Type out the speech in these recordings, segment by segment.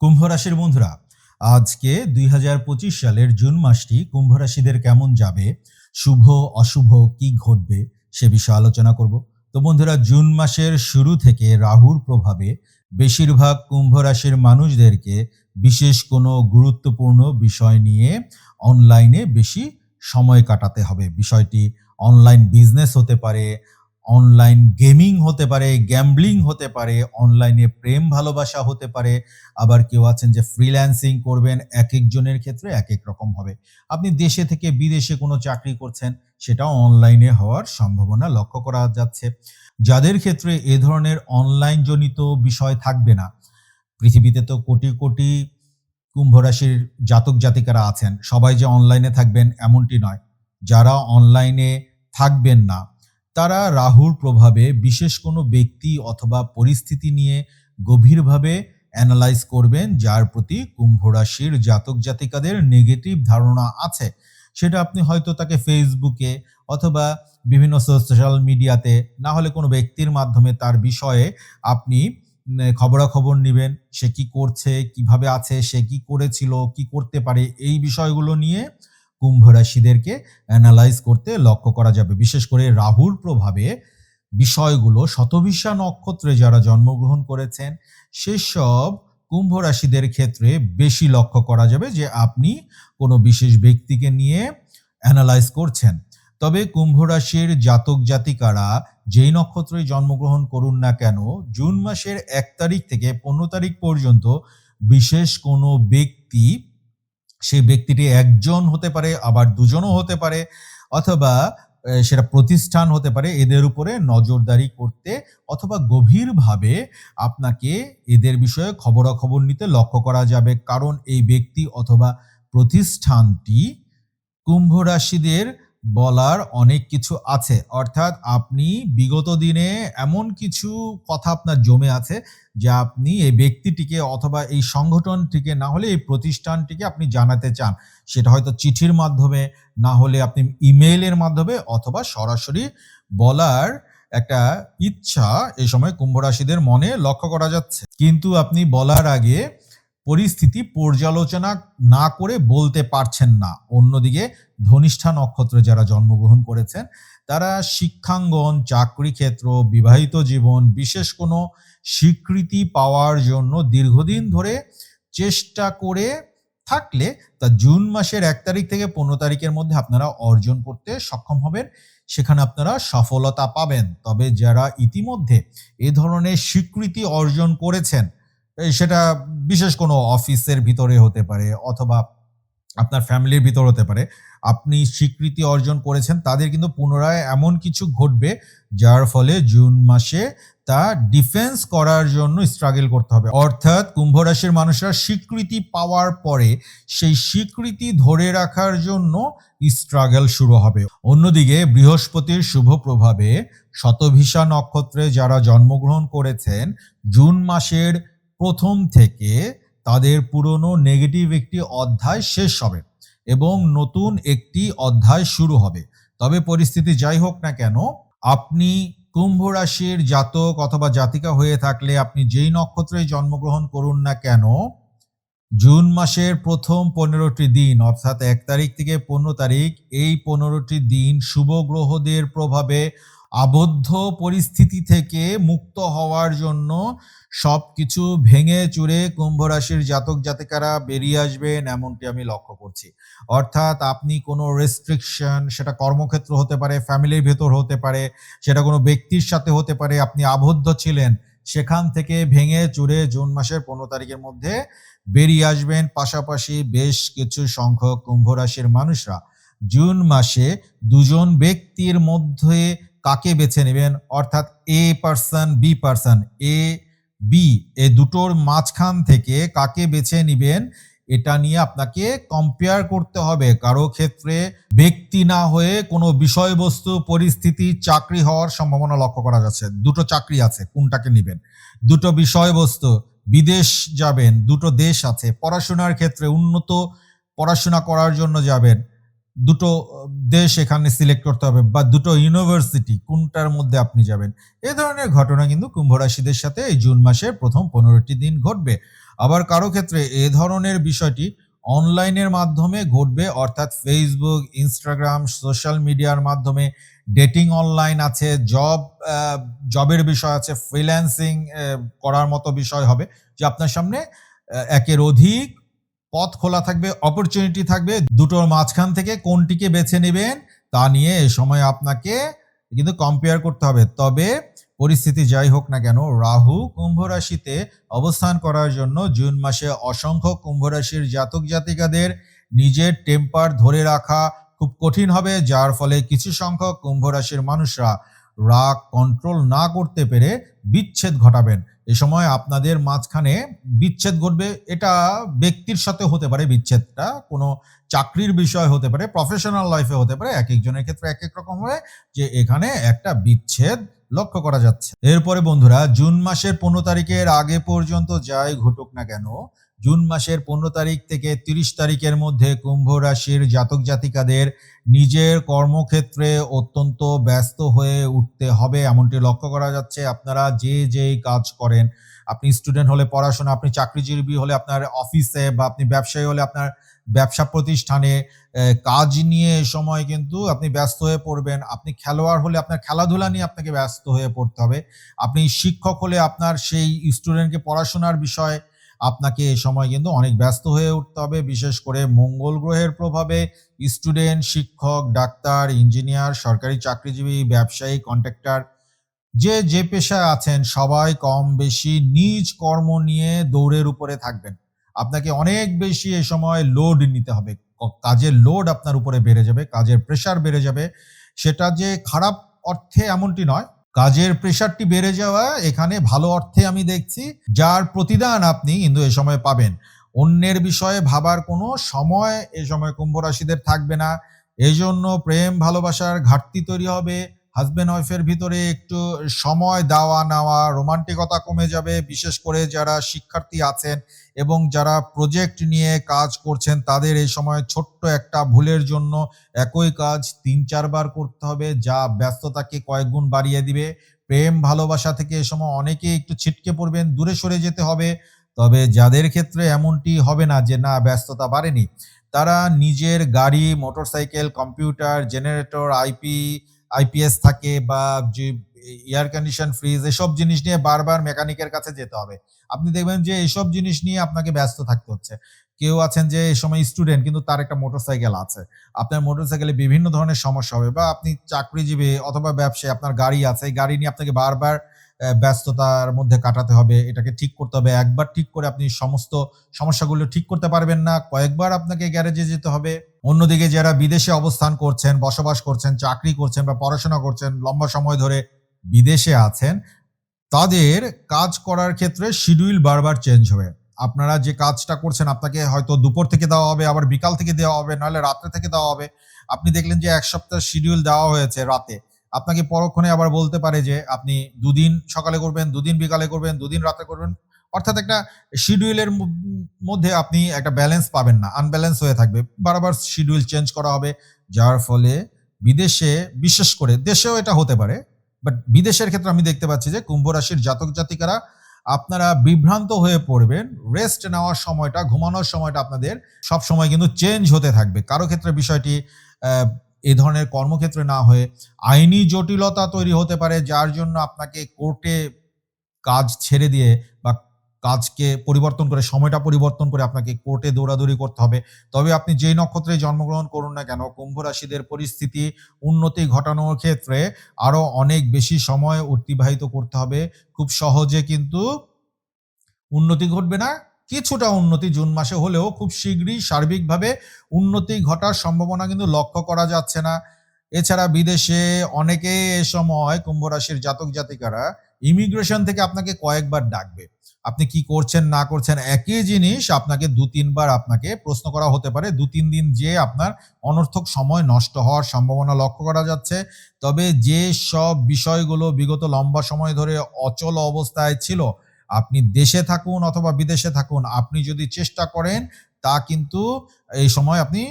কুম্ভ রাশির বন্ধুরা, আজকে দুই হাজার পঁচিশ সালের জুন মাসটি কুম্ভ রাশিদের কেমন যাবে, শুভ, অশুভ, কি ঘটবে সে বিষয়ে আলোচনা করব। তো বন্ধুরা, জুন মাসের শুরু থেকে রাহুর প্রভাবে বেশিরভাগ কুম্ভ রাশির মানুষদেরকে বিশেষ কোনো গুরুত্বপূর্ণ বিষয় নিয়ে অনলাইনে বেশি সময় কাটাতে হবে। বিষয়টি অনলাইন বিজনেস হতে পারে অনলাইন গেমিং হতে পারে গ্যাম্বলিং হতে পারে অনলাইনে প্রেম ভালোবাসা হতে পারে, আবার কেউ আছেন যে ফ্রিল্যান্সিং করবেন এক একজনের ক্ষেত্রে এক এক রকম হবে। আপনি দেশে থেকে বিদেশে কোনো চাকরি করছেন সেটাও অনলাইনে হওয়ার সম্ভাবনা লক্ষ্য করা যাচ্ছে। যাদের ক্ষেত্রে এ ধরনের অনলাইন জনিত বিষয় থাকবে না, পৃথিবীতে তো কোটি কোটি কুম্ভ রাশির জাতক জাতিকারা আছেন, সবাই যে অনলাইনে থাকবেন এমনটি নয়। যারা অনলাইনে থাকবেন না তারা রাহুর প্রভাবে বিশেষ কোনো ব্যক্তি অথবা পরিস্থিতি নিয়ে গভীরভাবে অ্যানালাইজ করবেন, যার প্রতি কুম্ভ রাশির জাতক জাতিকাদের নেগেটিভ ধারণা আছে। সেটা আপনি হয়তো তাকে ফেসবুকে অথবা বিভিন্ন সোশ্যাল মিডিয়াতে না হলে কোনো ব্যক্তির মাধ্যমে তার বিষয়ে আপনি খবরাখবর নেবেন, সে কি করছে, কীভাবে আছে, সে কি করেছিল, কি করতে পারে, এই বিষয়গুলো নিয়ে কুম্ভ রাশিদেরকে অ্যানালাইজ করতে লক্ষ্য করা যাবে। বিশেষ করে রাহুর প্রভাবে বিষয়গুলো শতভিসা নক্ষত্রে যারা জন্মগ্রহণ করেছেন, সেসব কুম্ভ রাশিদের ক্ষেত্রে বেশি লক্ষ্য করা যাবে যে আপনি কোনো বিশেষ ব্যক্তিকে নিয়ে অ্যানালাইজ করছেন। তবে কুম্ভ রাশির জাতক জাতিকারা যেই নক্ষত্রে জন্মগ্রহণ করুন না কেন, জুন মাসের এক তারিখ থেকে পনেরো তারিখ পর্যন্ত বিশেষ কোনো ব্যক্তি সেই ব্যক্তিটি একজন হতে পারে, আবার দুজনও হতে পারে, অথবা সেটা প্রতিষ্ঠান হতে পারে, এদের উপরে নজরদারি করতে অথবা গভীরভাবে আপনাকে এদের বিষয়ে খবরাখবর নিতে লক্ষ্য করা যাবে। কারণ এই ব্যক্তি অথবা প্রতিষ্ঠানটি কুম্ভ রাশিদের বলার অনেক কিছু আছে। অর্থাৎ আপনি বিগত দিনে এমন কিছু কথা আপনার জমে আছে যে আপনি এই ব্যক্তিটিকে অথবা এই সংগঠনটিকে না হলে এই প্রতিষ্ঠানটিকে আপনি জানাতে চান। সেটা হয়তো চিঠির মাধ্যমে, না হলে আপনি ইমেইলের মাধ্যমে অথবা সরাসরি বলার একটা ইচ্ছা এই সময় কুম্ভ রাশিদের মনে লক্ষ্য করা যাচ্ছে। কিন্তু আপনি বলার আগে পরিস্থিতি পর্যালোচনা না করে বলতে পারছেন না। অন্যদিকে ধনিষ্ঠা নক্ষত্রে যারা জন্মগ্রহণ করেছেন, তারা শিক্ষাঙ্গন, চাকরি ক্ষেত্র, বিবাহিত জীবন, বিশেষ কোনো স্বীকৃতি পাওয়ার জন্য দীর্ঘদিন ধরে চেষ্টা করে থাকলে তা জুন মাসের এক তারিখ থেকে পনেরো তারিখের মধ্যে আপনারা অর্জন করতে সক্ষম হবেন। সেখানে আপনারা সফলতা পাবেন। তবে যারা ইতিমধ্যে এ ধরনের স্বীকৃতি অর্জন করেছেন সেটা বিশেষ কোনো অফিসের ভিতরে হতে পারে অথবা আপনার ফ্যামিলির ভিতর হতে পারে। আপনি স্বীকৃতি অর্জন করেছেন, তাদের কিন্তু পুনরায় এমন কিছু ঘটবে যার ফলে জুন মাসে তা ডিফেন্স করার জন্য স্ট্রাগল করতে হবে। অর্থাৎ কুম্ভ রাশির মানুষরা স্বীকৃতি পাওয়ার পরে সেই স্বীকৃতি ধরে রাখার জন্য স্ট্রাগল শুরু হবে। অন্যদিকে বৃহস্পতির শুভ প্রভাবে শতভিসা নক্ষত্রে যারা জন্মগ্রহণ করেছেন, জুন মাসের প্রথম থেকে তাদের পুরনো নেগেটিভ একটি অধ্যায় শেষ হবে এবং নতুন একটি অধ্যায় শুরু হবে। তবে পরিস্থিতি যাই হোক না কেন, আপনি কুম্ভ রাশির জাতক অথবা জাতিকা হয়ে থাকলে, আপনি যেই নক্ষত্রে জন্মগ্রহণ করুন না কেন, জুন মাসের প্রথম পনেরোটি দিন অর্থাৎ এক তারিখ থেকে পনেরো তারিখ, এই পনেরোটি দিন শুভ গ্রহদের প্রভাবে আবদ্ধ পরিস্থিতি থেকে মুক্ত হওয়ার জন্য সব কিছু ভেঙে চুরে কুম্ভ রাশির জাতক জাতিকারা বেরিয়ে আসবেন এমনটি আমি লক্ষ্য করছি। অর্থাৎ আপনি কোনো রেস্ট্রিকশন সেটা কর্মক্ষেত্র হতে পারে, ফ্যামিলির ভেতর হতে পারে, সেটা কোনো ব্যক্তির সাথে হতে পারে, আপনি আবদ্ধ ছিলেন, সেখান থেকে ভেঙে চুরে জুন মাসের পনেরো তারিখের মধ্যে বেরিয়ে আসবেন। পাশাপাশি বেশ কিছু সংখ্যক কুম্ভ রাশির মানুষরা জুন মাসে দুজন ব্যক্তির মধ্যে কাকে বেছে নেবেন? অর্থাৎ A person B person A B, এ দুটোর মাঝখান থেকে কাকে বেছে নেবেন, এটা নিয়ে আপনাকে কম্পেয়ার করতে হবে। কারও ক্ষেত্রে ব্যক্তি না হয়ে কোনো বিষয়বস্তু, পরিস্থিতি, চাকরি হওয়ার সম্ভাবনা লক্ষ্য করা যাচ্ছে। দুটো চাকরি আছে, কোনটাকে নেবেন? দুটো বিষয়বস্তু, বিদেশ যাবেন, দুটো দেশ আছে, পড়াশোনার ক্ষেত্রে উন্নত, পড়াশোনা করার জন্য যাবেন দুটো দেশ এখানে সিলেক্ট করতে হবে বা দুটো ইউনিভার্সিটি কোনটার মধ্যে আপনি যাবেন। এ ধরনের ঘটনা কিন্তু কুম্ভ রাশিদের সাথে এই জুন মাসের প্রথম পনেরোটি দিন ঘটবে। আবার কারও ক্ষেত্রে এ ধরনের বিষয়টি অনলাইনের মাধ্যমে ঘটবে, অর্থাৎ ফেসবুক ইনস্টাগ্রাম সোশ্যাল মিডিয়ার মাধ্যমে। ডেটিং অনলাইন আছে জব জবের বিষয় আছে ফ্রিল্যান্সিং করার মতো বিষয় হবে, যে আপনার সামনে একের অধিক পথ খোলা থাকবে অপরচুনিটি থাকবে, দুটোর মাঝখান থেকে কোনটিকে বেছে নেবেন তা নিয়ে এ সময় আপনাকে কিন্তু কম্পেয়ার করতে হবে। তবে পরিস্থিতি যাই হোক না কেন, রাহু কুম্ভ রাশিতে অবস্থান করার জন্য জুন মাসে অসংখ্য কুম্ভ রাশির জাতক জাতিকাদের নিজের টেম্পার ধরে রাখা খুব কঠিন হবে, যার ফলে কিছু সংখ্যক কুম্ভ রাশির মানুষরা রাগ কন্ট্রোল না করতে পেরে বিচ্ছেদ ঘটাবেন। এ সময় আপনাদের মাঝখানে বিচ্ছেদ ঘটবে। এটা ব্যক্তির সাথে হতে পারে বিচ্ছেদটা, কোনো চাকরির বিষয় হতে পারে প্রফেশনাল লাইফে হতে পারে, এক একজনের ক্ষেত্রে এক এক রকম হয় যে এখানে একটা বিচ্ছেদ লক্ষ্য করা যাচ্ছে। এরপরে বন্ধুরা, জুন মাসের পনেরো তারিখের আগে পর্যন্ত যাই ঘটুক না কেন, জুন মাসের পনেরো তারিখ থেকে তিরিশ তারিখের মধ্যে কুম্ভ রাশির জাতক জাতিকাদের নিজের কর্মক্ষেত্রে অত্যন্ত ব্যস্ত হয়ে উঠতে হবে এমনটি লক্ষ্য করা যাচ্ছে। আপনারা যে যেই কাজ করেন, আপনি স্টুডেন্ট হলে পড়াশোনা, আপনি চাকরিজীবী হলে আপনার অফিসে বা আপনি ব্যবসায়ী হলে আপনার ব্যবসা প্রতিষ্ঠানে কাজ নিয়ে সময় কিন্তু আপনি ব্যস্ত হয়ে পড়বেন। আপনি খেলোয়াড় হলে আপনার খেলাধুলা নিয়ে আপনাকে ব্যস্ত হয়ে পড়তে হবে। আপনি শিক্ষক হলে আপনার সেই স্টুডেন্টকে পড়াশোনার বিষয়ে আপনাকে সময় কিন্তু অনেক ব্যস্ত হয়ে উঠতে হবে। বিশেষ করে মঙ্গল গ্রহের প্রভাবে স্টুডেন্ট শিক্ষক, ডাক্তার ইঞ্জিনিয়ার সরকারি চাকরিজীবী, ব্যবসায়ী কন্ট্রাক্টর যে যে পেশায় আছেন সবাই কম বেশি নিজ কর্ম নিয়ে দৌড়ের উপরে থাকবেন। আপনাকে অনেক বেশি এ সময় লোড নিতে হবে। কাজের লোড আপনার উপরে বেড়ে যাবে, কাজের প্রেশার বেড়ে যাবে। সেটা যে খারাপ অর্থে এমনটি নয়। কাজের প্রেশারটি বেড়ে যাওয়া এখানে ভালো অর্থে আমি দেখছি, যার প্রতিদান আপনি কিন্তু এ সময় পাবেন। অন্যের বিষয়ে ভাবার কোনো সময় এ সময় কুম্ভ রাশিদের থাকবে না। এই জন্য প্রেম, ভালোবাসার ঘাটতি তৈরি হবে। হাজব্যান্ড ওয়াইফের ভিতরে একটু সময় দেওয়া নেওয়া, রোমান্টিকতা কমে যাবে। বিশেষ করে যারা শিক্ষার্থী আছেন এবং যারা প্রজেক্ট নিয়ে কাজ করছেন, তাদের এই সময় ছোট্ট একটা ভুলের জন্য একই কাজ তিন, চারবার করতে হবে। যা ব্যস্ততাকে কয়েক গুণ বাড়িয়ে দিবে। প্রেম, ভালোবাসা থেকে এ সময় অনেকেই একটু ছিটকে পড়বেন, দূরে সরে যেতে হবে। তবে যাদের ক্ষেত্রে এমনটি হবে না যে, না, ব্যস্ততা বাড়েনি। তারা নিজের গাড়ি, motorcycle, computer, generator, IP IPS থাকে বা যে এয়ার কন্ডিশন ফ্রিজ এসব জিনিস নিয়ে বারবার মেকানিকের কাছে যেতে হবে। আপনি দেখবেন যে এসব জিনিস নিয়ে আপনাকে ব্যস্ত থাকতে হচ্ছে। কেউ আছেন যে এই সময় স্টুডেন্ট কিন্তু তার একটা মোটরসাইকেল আছে। আপনার মোটরসাইকেলে বিভিন্ন ধরনের সমস্যা হবে বা আপনি চাকরিজীবী অথবা ব্যবসায়ী, আপনার গাড়ি আছে, এই গাড়ি নিয়ে আপনাকে বারবার ব্যস্ততার মধ্যে কাটাতে হবে, এটাকে ঠিক করতে হবে। একবার ঠিক করে আপনি সমস্ত সমস্যাগুলো ঠিক করতে পারবেন না, কয়েকবার আপনাকে গ্যারেজে যেতে হবে। অন্যদিকে যারা বিদেশে অবস্থান করছেন, বসবাস করছেন, চাকরি করছেন বা পড়াশোনা করছেন, লম্বা সময় ধরে বিদেশে আছেন, তাদের কাজ করার ক্ষেত্রে শিডিউল বারবার চেঞ্জ হবে। আপনারা যে কাজটা করছেন, আপনাকে হয়তো দুপুর থেকে দেওয়া হবে, আবার বিকাল থেকে দেওয়া হবে, নাহলে রাত্রে থেকে দেওয়া হবে। আপনি দেখলেন যে এক সপ্তাহ শিডিউল দেওয়া হয়েছে রাতে। আপনাকে পরক্ষণে আবার বলতে পারে যে আপনি দুদিন সকালে করবেন, দুদিন বিকালে করবেন, দুদিন রাতে করবেন। অর্থাৎ একটা শিডিউলের মধ্যে আপনি একটা ব্যালেন্স পাবেন না আনব্যালেন্স হয়ে থাকবে। বারবার শিডিউল চেঞ্জ করা হবে, যার ফলে বিদেশে, বিশেষ করে দেশেও এটা হতে পারে বাট বিদেশের ক্ষেত্রে আমি দেখতে পাচ্ছি যে কুম্ভ রাশির জাতক জাতিকারা আপনারা বিভ্রান্ত হয়ে পড়বেন রেস্ট নেওয়ার সময়টা, ঘুমানোর সময়টা আপনাদের সব সময় কিন্তু চেঞ্জ হতে থাকবে। কারও ক্ষেত্রে বিষয়টি এ ধরনের কর্মক্ষেত্রে না হয়ে আইনি জটিলতা তৈরি হতে পারে, যার জন্য আপনাকে কোর্টে কাজ ছেড়ে দিয়ে বা কাজকে পরিবর্তন করে, সময়টা পরিবর্তন করে আপনাকে কোর্টে দৌড়াদৌড়ি করতে হবে। তবে আপনি যেই নক্ষত্রে জন্মগ্রহণ করুন না কেন, কুম্ভ রাশিদের পরিস্থিতি উন্নতি ঘটানোর ক্ষেত্রে আরও অনেক বেশি সময় অতিবাহিত করতে হবে। খুব সহজে কিন্তু উন্নতি ঘটবে না কিছুটা উন্নতি জুন মাসে হলেও খুব শীঘ্রই সার্বিকভাবে উন্নতি ঘটার সম্ভাবনা কিন্তু লক্ষ্য করা যাচ্ছে না। এছাড়া বিদেশে অনেকে এ সময় কুম্ভ রাশির জাতক জাতিকারা ইমিগ্রেশন থেকে আপনাকে কয়েকবার ডাকবে। আপনি কি করছেন, না করছেন একই জিনিস আপনাকে দু তিনবার আপনাকে প্রশ্ন করা হতে পারে। দু তিন দিন যে আপনার অনর্থক সময় নষ্ট হওয়ার সম্ভাবনা লক্ষ্য করা যাচ্ছে। তবে যে সব বিষয়গুলো বিগত লম্বা সময় ধরে অচল অবস্থায় ছিল আপনি দেশে থাকুন অথবা বিদেশে থাকুন, আপনি যদি চেষ্টা করেন, তা কিন্তু এই সময় আপনি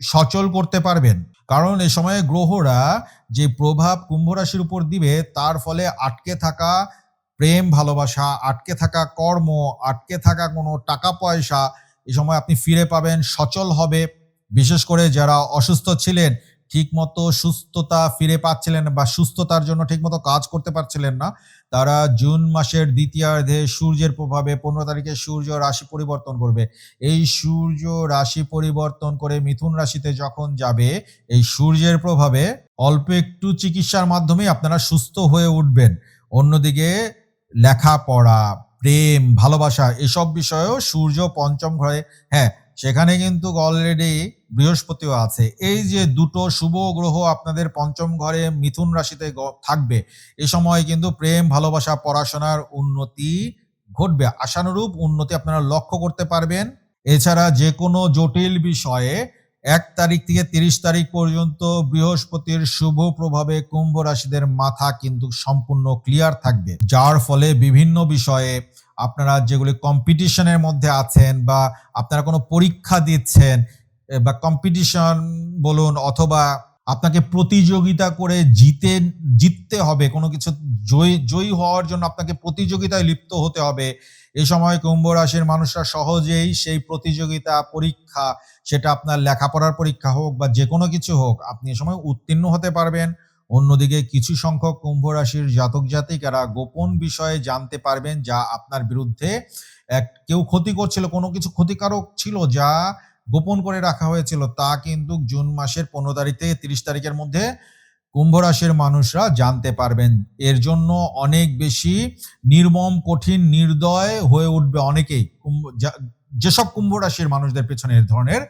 সচল করতে পারবেন। কারণ এ সময়ে গ্রহরা যে প্রভাব কুম্ভ রাশির উপর দিবে, তার ফলে আটকে থাকা প্রেম, ভালোবাসা, আটকে থাকা কর্ম, আটকে থাকা কোনো টাকা পয়সা এ সময় আপনি ফিরে পাবেন, সচল হবে। বিশেষ করে যারা অসুস্থ ছিলেন ঠিকমতো সুস্থতা ফিরে পাচ্ছিলেন বা সুস্থতার জন্য ঠিকমতো কাজ করতে পারছিলেন না, তারা জুন মাসের দ্বিতীয়ার্ধে সূর্যের প্রভাবে পনেরো তারিখে সূর্য রাশি পরিবর্তন করবে। এই সূর্য রাশি পরিবর্তন করে মিথুন রাশিতে যখন যাবে, এই সূর্যের প্রভাবে অল্প একটু চিকিৎসার মাধ্যমে আপনারা সুস্থ হয়ে উঠবেন। অন্যদিকে লেখাপড়া, প্রেম, ভালোবাসা এসব বিষয়েও সূর্য পঞ্চম ঘরে হ্যাঁ সেখানে কিন্তু অলরেডি বৃহস্পতিও আছে। এই যে দুটো শুভ গ্রহ আপনাদের পঞ্চম ঘরে মিথুন রাশিতে থাকবে, এ সময় কিন্তু প্রেম, ভালোবাসা, পড়াশোনার উন্নতি ঘটবে। আশানুরূপ উন্নতি আপনারা লক্ষ্য করতে পারবেন। এছাড়া যে কোনো জটিল বিষয়ে এক তারিখ থেকে তিরিশ তারিখ পর্যন্ত বৃহস্পতির শুভ প্রভাবে কুম্ভ রাশিদের মাথা কিন্তু সম্পূর্ণ ক্লিয়ার থাকবে। যার ফলে বিভিন্ন বিষয়ে আপনারা যেগুলি কম্পিটিশনের মধ্যে আছেন বা আপনারা কোনো পরীক্ষা দিচ্ছেন বা কম্পিটিশন বলুন অথবা আপনাকে প্রতিযোগিতা করে জিতে, জিততে হবে, কোনো কিছু জয়ী জয়ী হওয়ার জন্য আপনাকে প্রতিযোগিতায় লিপ্ত হতে হবে এই সময় কুম্ভ রাশির মানুষরা সহজেই সেই প্রতিযোগিতা, পরীক্ষা, সেটা আপনার লেখাপড়ার পরীক্ষা হোক বা যে কোনো কিছু হোক, আপনি এ সময় উত্তীর্ণ হতে পারবেন। অন্যদিকে কিছু সংখ্যক কুম্ভ রাশির জাতক জাতিকারা গোপন বিষয়ে জানতে পারবেন যা আপনার বিরুদ্ধে এক কেউ ক্ষতি করছিল, কোনো কিছু ক্ষতিকারক ছিল যা গোপন করে রাখা হয়েছিল, তা কিন্তু জুন মাসের পনেরো তারিখ থেকে তিরিশ তারিখের মধ্যে কুম্ভ রাশির মানুষরা জানতে পারবেন। এর জন্য অনেক বেশি নির্মম, কঠিন, নির্দয় হয়ে উঠবে অনেকেই। যেসব কুম্ভ রাশির মানুষদের পেছনে এ ধরনের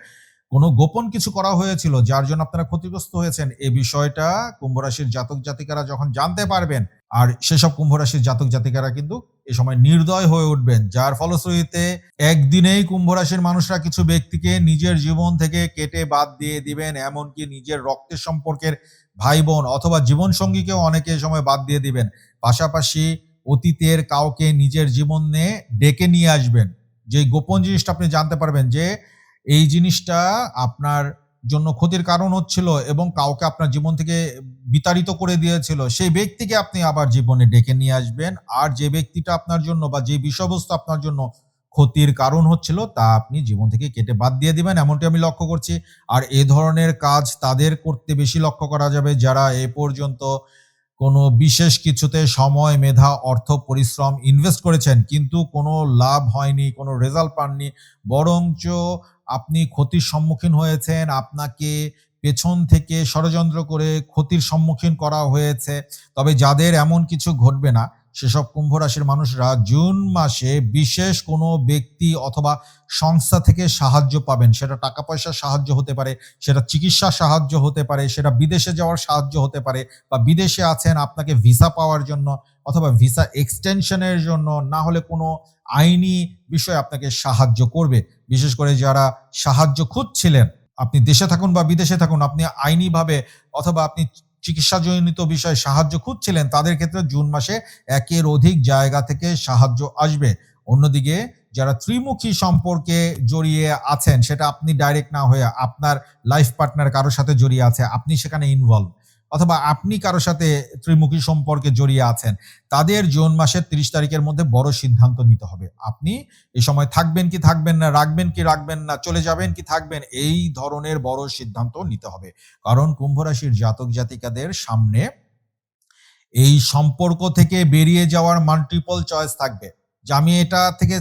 কোনো গোপন কিছু করা হয়েছিল যার জন্য আপনারা ক্ষতিগ্রস্ত হয়েছেন এই বিষয়টা কুম্ভ রাশির জাতক জাতিকারা যখন জানতে পারবেন, আর সেসব কুম্ভ রাশির জাতক জাতিকারা কিন্তু এ সময় নির্দয় হয়ে উঠবেন। যার ফলশ্রুতিতে একদিনেই কুম্ভ রাশির মানুষরা কিছু ব্যক্তিকে নিজের জীবন থেকে কেটে বাদ দিয়ে দিবেন, এমনকি নিজের রক্তের সম্পর্কের ভাই বোন অথবা জীবন সঙ্গীকেও অনেকে এ সময় বাদ দিয়ে দিবেন। পাশাপাশি অতীতের কাউকে নিজের জীবনে ডেকে নিয়ে আসবেন। যে গোপন জিনিসটা আপনি জানতে পারবেন যে এই জিনিসটা আপনার জন্য ক্ষতির কারণ হচ্ছিল এবং কাউকে আপনার জীবন থেকে বিতাড়িত করে দিয়েছিল। সেই ব্যক্তিকে আপনি আবার জীবনে ডেকে নিয়ে আসবেন। আর যে ব্যক্তিটা আপনার জন্য বা যে বিষয়বস্তু আপনার জন্য ক্ষতির কারণ হচ্ছিল, তা আপনি জীবন থেকে কেটে বাদ দিয়ে দিবেন। এমনটি আমি লক্ষ্য করছি। আর এ ধরনের কাজ তাদের করতে বেশি লক্ষ্য করা যাবে যারা এ পর্যন্ত কোনো বিশেষ কিছুতে সময়, মেধা, অর্থ, পরিশ্রম ইনভেস্ট করেছেন। কিন্তু কোনো লাভ হয়নি, কোনো রেজাল্ট পাননি। বরঞ্চ আপনি ক্ষতির সম্মুখীন হয়েছেন, আপনাকে পেছন থেকে ষড়যন্ত্র করে ক্ষতির সম্মুখীন করা হয়েছে, তবে যাদের এমন কিছু ঘটবে না সেসব কুম্ভ রাশির মানুষরা জুন মাসে বিশেষ কোনো ব্যক্তি অথবা সংস্থা থেকে সাহায্য পাবেন। সেটা টাকা পয়সার সাহায্য হতে পারে, সেটা চিকিৎসা সাহায্য হতে পারে, সেটা বিদেশে যাওয়ার সাহায্য হতে পারে বা বিদেশে আছেন আপনাকে ভিসা পাওয়ার জন্য অথবা ভিসা এক্সটেনশনের জন্য, না হলে কোনো আইনি বিষয় আপনাকে সাহায্য করবে। বিশেষ করে যারা সাহায্য খুঁজছিলেন, আপনি দেশে থাকুন বা বিদেশে থাকুন, আপনি আইনিভাবে অথবা আপনি চিকিৎসাজনিত বিষয়ে সাহায্য খুঁজছিলেন, তাদের ক্ষেত্রে জুন মাসে একের অধিক জায়গা থেকে সাহায্য আসবে। অন্যদিকে যারা ত্রিমুখী সম্পর্কে জড়িয়ে আছেন, সেটা আপনি ডাইরেক্ট না হয়ে আপনার লাইফ পার্টনার কারোর সাথে জড়িয়ে আছে, আপনি সেখানে ইনভলভ অথবা আপনি কারোর সাথে ত্রিমুখী সম্পর্কে জড়িয়ে আছেন, তাদের জুন মাসের তিরিশ তারিখের মধ্যে বড় সিদ্ধান্ত নিতে হবে। আপনি এই সময় থাকবেন কি থাকবেন না, রাখবেন কি রাখবেন না, চলে যাবেন কি থাকবেন, এই ধরনের বড় সিদ্ধান্ত নিতে হবে। কারণ কুম্ভ রাশির জাতক জাতিকাদের সামনে এই সম্পর্ক থেকে বেরিয়ে যাওয়ার মাল্টিপল চয়েস থাকবে। যে আমি এটা থেকে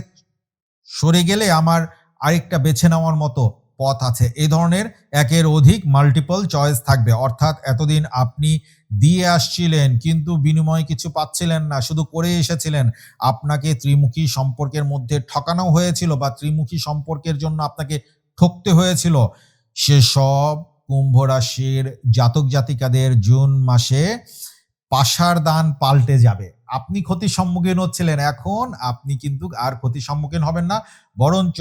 সরে গেলে আমার আরেকটা বেছে নেওয়ার মতো পথ আছে। এই ধরনের একের অধিক মাল্টিপল চয়েস থাকবে। অর্থাৎ এতদিন আপনি দিয়ে আসছিলেন কিন্তু বিনিময়ে কিছু পাচ্ছিলেন না, শুধু করে এসেছিলেন। আপনাকে ত্রিমুখী সম্পর্কের মধ্যে ঠকানো হয়েছিল বা ত্রিমুখী সম্পর্কের জন্য আপনাকে ঠকতে হয়েছিল। সেসব কুম্ভ রাশির জাতক জাতিকাদের জুন মাসে পাশার দান পাল্টে যাবে। আপনি ক্ষতির সম্মুখীন হচ্ছিলেন, এখন আপনি কিন্তু আর ক্ষতির সম্মুখীন হবেন না। বরঞ্চ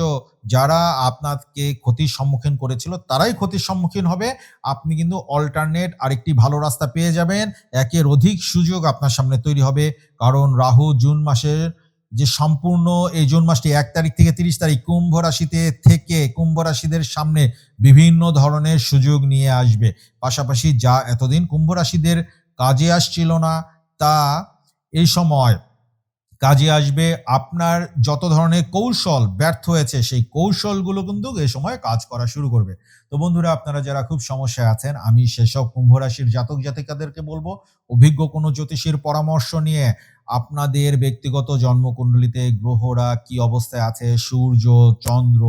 যারা আপনাকে ক্ষতির সম্মুখীন করেছিল, তারাই ক্ষতির সম্মুখীন হবে। আপনি কিন্তু অল্টারনেট আরেকটি ভালো রাস্তা পেয়ে যাবেন। একের অধিক সুযোগ আপনার সামনে তৈরি হবে। কারণ রাহু জুন মাসের যে সম্পূর্ণ এই জুন মাসটি এক তারিখ থেকে তিরিশ তারিখ কুম্ভ রাশিতে থেকে কুম্ভ রাশিদের সামনে বিভিন্ন ধরনের সুযোগ নিয়ে আসবে। পাশাপাশি যা এতদিন কুম্ভ রাশিদের কাজে আসছিল না, তা এই সময় কাজে আসবে, আপনার যত ধরনের কৌশল ব্যর্থ হয়েছে, সেই কৌশলগুলো কিন্তু এই সময় কাজ করা শুরু করবে। তো বন্ধুরা, আপনারা যারা খুব সমস্যায় আছেন, আমি সেসব কুম্ভ রাশির জাতক জাতিকাদেরকে বলব, অভিজ্ঞ কোনো জ্যোতিষীর পরামর্শ নিয়ে আপনাদের ব্যক্তিগত জন্মকুণ্ডলিতে গ্রহরা কি অবস্থায় আছে? সূর্য, চন্দ্র,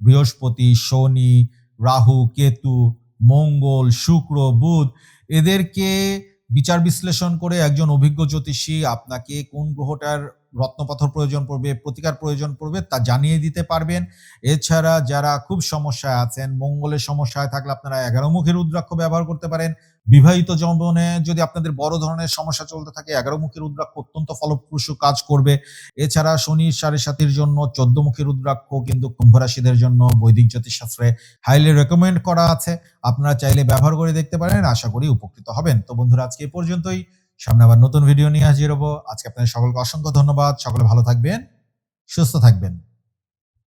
বৃহস্পতি, শনি, রাহু, কেতু, মঙ্গল, শুক্র, বুধ, এদেরকে বিচার বিশ্লেষণ করে একজন অভিজ্ঞ জ্যোতিষী আপনাকে কোন গ্রহটার রত্নপাথর প্রয়োজন পড়বে, প্রতিকার প্রয়োজন পড়বে তা জানিয়ে দিতে পারবেন। এছাড়া যারা খুব সমস্যায় আছেন, মঙ্গলের সমস্যায় থাকলে আপনারা এগারো মুখের রুদ্রাক্ষ ব্যবহার করতে পারেন। বিবাহিত জীবনে যদি আপনাদের বড় ধরনের সমস্যা চলতে থাকে, এগারো মুখী রুদ্রাক্ষ অত্যন্ত ফলপ্রসূ কাজ করবে। এছাড়া শনির সাড়ে সাতির জন্য, চোদ্দ মুখী রুদ্রাক্ষ কিন্তু কুম্ভ রাশিদের জন্য বৈদিক জ্যোতিষশাস্ত্রে হাইলি রেকমেন্ড করা আছে। আপনারা চাইলে ব্যবহার করে দেখতে পারেন, আশা করি উপকৃত হবেন। তো বন্ধুরা, আজকে এ পর্যন্তই। সামনে আবার নতুন ভিডিও নিয়ে হাজির হব। আজকে আপনাদের সকলকে অসংখ্য ধন্যবাদ। সকলে ভালো থাকবেন, সুস্থ থাকবেন।